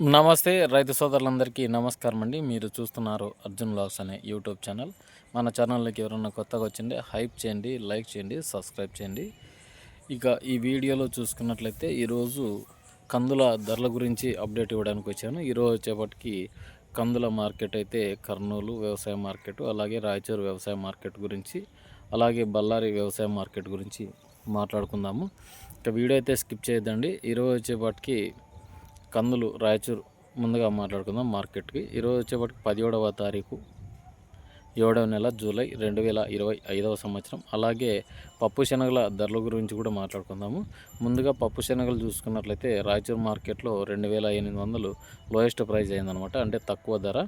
నమస్తే రైతు సోదరులందరికీ నమస్కారం అండి. మీరు చూస్తున్నారు అర్జున్ లాస్ అనే యూట్యూబ్ ఛానల్. మన ఛానల్లోకి ఎవరైనా కొత్తగా వచ్చిండే హైప్ చేయండి లైక్ చేయండి సబ్స్క్రైబ్ చేయండి. ఇక ఈ వీడియోలో చూసుకున్నట్లయితే ఈరోజు కందుల ధరల గురించి అప్డేట్ ఇవ్వడానికి వచ్చాను. ఈరోజు వచ్చేపటికి కందుల మార్కెట్ అయితే కర్నూలు వ్యవసాయ మార్కెట్ అలాగే రాయచూరు వ్యవసాయ మార్కెట్ గురించి అలాగే బళ్ళారి వ్యవసాయ మార్కెట్ గురించి మాట్లాడుకుందాము. ఇక వీడియో అయితే స్కిప్ చేయొద్దండి. ఈరోజు వచ్చేపటికి కందులు రాయచూరు ముందుగా మాట్లాడుకుందాం మార్కెట్కి. ఈరోజు వచ్చేపటికి పదిహేడవ తారీఖు ఏడవ నెల జూలై రెండు వేల ఇరవై ఐదవ సంవత్సరం. అలాగే పప్పు శనగల ధరల గురించి కూడా మాట్లాడుకుందాము. ముందుగా పప్పు శనగలు చూసుకున్నట్లయితే రాయచూరు మార్కెట్లో రెండు వేల ఎనిమిది వందలు లోయెస్ట్ ప్రైస్ అయిందనమాట అంటే తక్కువ ధర.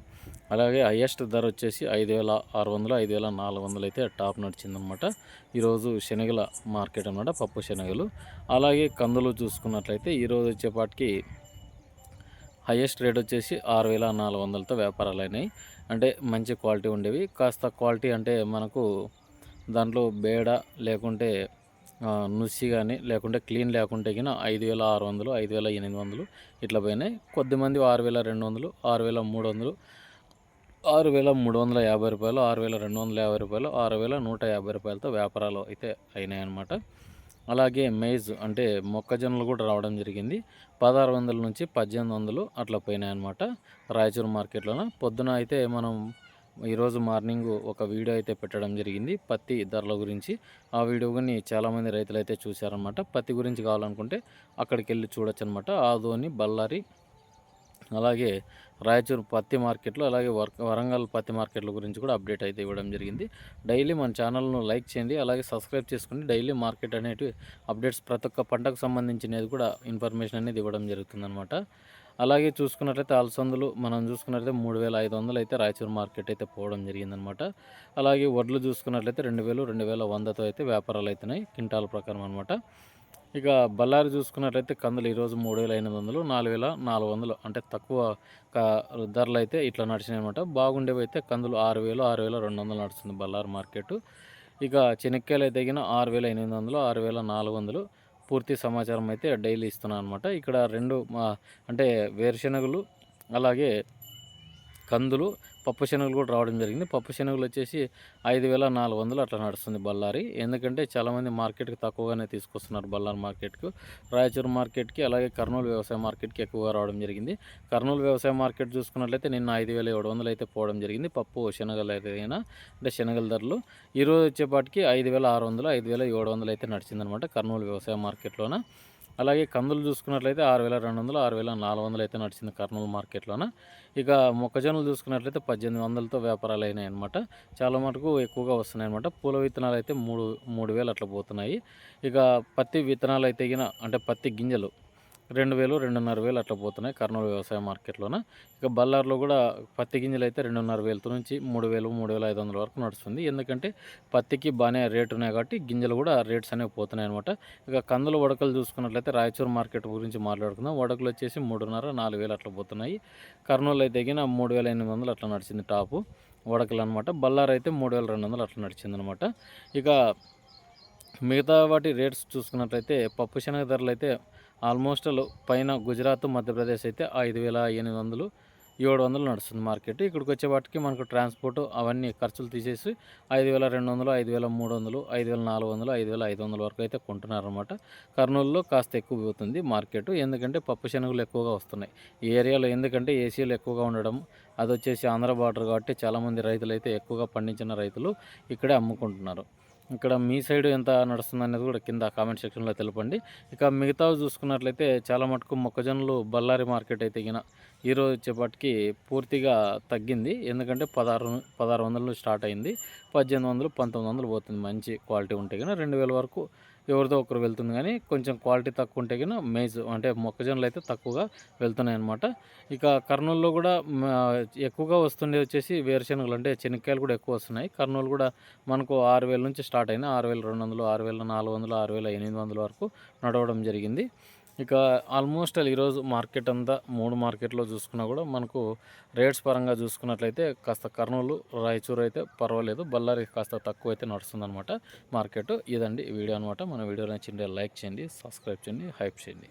అలాగే హయ్యెస్ట్ ధర వచ్చేసి ఐదు వేల ఆరు వందలు ఐదు వేల నాలుగు వందలు అయితే టాప్ నడిచిందనమాట. ఈరోజు శనగల మార్కెట్ అనమాట పప్పు శనగలు. అలాగే కందులు చూసుకున్నట్లయితే ఈరోజు వచ్చేపాటికి హయ్యెస్ట్ రేట్ వచ్చేసి ఆరు వేల నాలుగు వందలతో వ్యాపారాలు అయినాయి. అంటే మంచి క్వాలిటీ ఉండేవి. కాస్త క్వాలిటీ అంటే మనకు దాంట్లో బేడ లేకుంటే నుసి కానీ లేకుంటే క్లీన్ లేకుంటే కినా ఐదు వేల ఆరు వందలు ఐదు వేల ఎనిమిది వందలు ఇట్లా పోయినాయి. కొద్దిమంది ఆరు వేల రెండు వందలు ఆరు వేల మూడు వందలు ఆరు వేల మూడు వందల యాభై రూపాయలు ఆరు వేల రెండు వందల యాభై రూపాయలు ఆరు వేల నూట యాభై రూపాయలతో వ్యాపారాలు అయితే అయినాయి అన్నమాట అలాగే మేజ్ అంటే మొక్కజొన్నలు కూడా రావడం జరిగింది. పదహారు వందల నుంచి పద్దెనిమిది వందలు అట్లా పోయినాయి అనమాట రాయచూరు మార్కెట్లోన. పొద్దున అయితే మనం ఈరోజు మార్నింగ్ ఒక వీడియో అయితే పెట్టడం జరిగింది పత్తి ధరల గురించి. ఆ వీడియో కానీ చాలామంది రైతులు అయితే చూశారనమాట పత్తి గురించి కావాలనుకుంటే అక్కడికి వెళ్ళి చూడొచ్చు అనమాట ఆదోని బళ్ళారి అలాగే రాయచూరు పత్తి మార్కెట్లో అలాగే వరంగల్ పత్తి మార్కెట్ల గురించి కూడా అప్డేట్ అయితే ఇవ్వడం జరిగింది. డైలీ మన ఛానల్ను లైక్ చేయండి అలాగే సబ్స్క్రైబ్ చేసుకుని డైలీ మార్కెట్ అనేటివి అప్డేట్స్ ప్రతి ఒక్క పంటకు సంబంధించినది కూడా ఇన్ఫర్మేషన్ అనేది ఇవ్వడం జరుగుతుందన్నమాట. అలాగే చూసుకున్నట్లయితే అలసందులు మనం చూసుకున్నట్లయితే మూడు వేల ఐదు వందలు అయితే రాయచూరు మార్కెట్ అయితే పోవడం జరిగిందనమాట అలాగే వడ్లు చూసుకున్నట్లయితే రెండు వేలు రెండు వేల వందతో అయితే వ్యాపారాలు అవుతున్నాయి క్వింటాల ప్రకారం అనమాట ఇక బళ్ళారి చూసుకున్నట్లయితే కందులు ఈరోజు మూడు వేల ఎనిమిది వందలు నాలుగు వేల నాలుగు వందలు. అంటే తక్కువ ధరలు అయితే ఇట్లా నడిచినాయి అనమాట బాగుండేవి అయితే కందులు ఆరు వేలు ఆరు వేల రెండు వందలు నడుస్తుంది బళ్ళారి మార్కెట్. ఇక చెనక్కాయలు అయితే తగిన ఆరు వేల ఎనిమిది వందలు ఆరు వేల నాలుగు వందలు. పూర్తి సమాచారం అయితే డైలీ ఇస్తున్నాను అనమాట ఇక్కడ రెండు అంటే వేరుశెనగలు అలాగే కందులు పప్పు శనగలు కూడా రావడం జరిగింది. పప్పు శనగలు వచ్చేసి ఐదు వేల నాలుగు వందలు అట్లా నడుస్తుంది బళ్ళారి. ఎందుకంటే చాలామంది మార్కెట్కి తక్కువగానే తీసుకొస్తున్నారు బళ్ళారి మార్కెట్కు. రాయచూరు మార్కెట్కి అలాగే కర్నూలు వ్యవసాయ మార్కెట్కి ఎక్కువగా రావడం జరిగింది. కర్నూలు వ్యవసాయ మార్కెట్ చూసుకున్నట్లయితే నిన్న ఐదు వేల ఏడు వందలు అయితే పోవడం జరిగింది. పప్పు శనగలు అయితే అంటే శనగల ధరలు ఈరోజు వచ్చేపాటికి ఐదు వేల ఆరు వందలు ఐదు వేల ఏడు వందలు అయితే నడిచిందనమాట కర్నూలు వ్యవసాయ మార్కెట్లోన. అలాగే కందులు చూసుకున్నట్లయితే ఆరు వేల రెండు వందలు ఆరు వేల నాలుగు వందలు అయితే నడిచింది కర్నూలు మార్కెట్లోన. ఇక మొక్కజొన్నలు చూసుకున్నట్లయితే పద్దెనిమిది వందలతో వ్యాపారాలు అయినాయి అనమాట చాలా మటుకు ఎక్కువగా వస్తున్నాయి అనమాట పూల విత్తనాలు అయితే మూడు మూడు వేలు అట్లా పోతున్నాయి. ఇక పత్తి విత్తనాలు అయితే అంటే పత్తి గింజలు రెండు వేలు రెండున్నర వేలు అట్లా పోతున్నాయి కర్నూలు వ్యవసాయ మార్కెట్లోన. ఇక బల్లార్లో కూడా పత్తి గింజలు అయితే రెండున్నర వేలతో నుంచి మూడు వేలు మూడు వేల ఐదు వందల వరకు నడుస్తుంది. ఎందుకంటే పత్తికి బాగానే రేటు ఉన్నాయి కాబట్టి గింజలు కూడా రేట్స్ అనేవి పోతున్నాయి అనమాట ఇక కందులు వడకలు చూసుకున్నట్లయితే రాయచూరు మార్కెట్ గురించి మాట్లాడుకుందాం. వడకలు వచ్చేసి మూడున్నర నాలుగు వేలు అట్లా పోతున్నాయి. కర్నూలు అయితే గిన మూడు వేల ఎనిమిది వందలు అట్లా నడిచింది టాపు. వడకలు అనమాట బల్లార్ అయితే మూడు వేల రెండు వందలు అట్లా నడిచింది అనమాట ఇక మిగతా వాటి రేట్స్ చూసుకున్నట్లయితే పప్పు శనగ ధరలు అయితే ఆల్మోస్ట్ పైన గుజరాత్ మధ్యప్రదేశ్ అయితే ఐదు వేల ఎనిమిది వందలు ఏడు వందలు నడుస్తుంది మార్కెట్. ఇక్కడికి వచ్చే వాటికి మనకు ట్రాన్స్పోర్ట్ అవన్నీ ఖర్చులు తీసేసి ఐదు వేల రెండు వందలు ఐదు వేల మూడు వందలు ఐదు వేల నాలుగు వందలు ఐదు వేల ఐదు వందల వరకు అయితే కొంటున్నారనమాట కర్నూలులో కాస్త ఎక్కువ పోతుంది మార్కెట్ ఎందుకంటే పప్పు శనగలు ఎక్కువగా వస్తున్నాయి. ఈ ఏరియాలో ఎందుకంటే ఏసీలు ఎక్కువగా ఉండడం అది వచ్చేసి ఆంధ్ర బార్డర్ కాబట్టి చాలామంది రైతులు అయితే ఎక్కువగా పండించిన రైతులు ఇక్కడే అమ్ముకుంటున్నారు. ఇక్కడ మీ సైడ్ ఎంత నడుస్తుంది అనేది కూడా కింద కామెంట్ సెక్షన్లో తెలపండి. ఇక మిగతావి చూసుకున్నట్లయితే చాలా మటుకు మొక్కజొన్నలు బళ్ళారి మార్కెట్ అయితే గిన ఈరోజు వచ్చేపాటికి పూర్తిగా తగ్గింది. ఎందుకంటే పదహారు పదహారు వందలు స్టార్ట్ అయింది. పద్దెనిమిది వందలు పంతొమ్మిది వందలు పోతుంది. మంచి క్వాలిటీ ఉంటే కానీ రెండు వేల వరకు ఎవరిదో ఒకరు వెళ్తుంది కానీ కొంచెం క్వాలిటీ తక్కువ ఉంటే కానీ మేజ్ అంటే మొక్కజొన్నలు అయితే తక్కువగా వెళ్తున్నాయి అనమాట ఇక కర్నూలులో కూడా ఎక్కువగా వస్తుండే వచ్చేసి వేరుశనగలు అంటే చెనక్కాయలు కూడా ఎక్కువ వస్తున్నాయి. కర్నూలు కూడా మనకు ఆరు వేల నుంచి స్టార్ట్ అయినాయి. ఆరు వేల రెండు వందలు ఆరు వేల నాలుగు వందలు ఆరు వేల ఎనిమిది వందల వరకు నడవడం జరిగింది. ఇక ఆల్మోస్ట్ ఈరోజు మార్కెట్ అంతా మూడు మార్కెట్లో చూసుకున్నా కూడా మనకు రేట్స్ పరంగా చూసుకున్నట్లయితే కాస్త కర్నూలు రాయచూరు అయితే పర్వాలేదు. బళ్ళారి కాస్త తక్కువ అయితే నడుస్తుంది మార్కెట్. ఇదండి వీడియో అనమాట మన వీడియో నచ్చిండే లైక్ చేయండి సబ్స్క్రైబ్ చేయండి హైప్ చేయండి.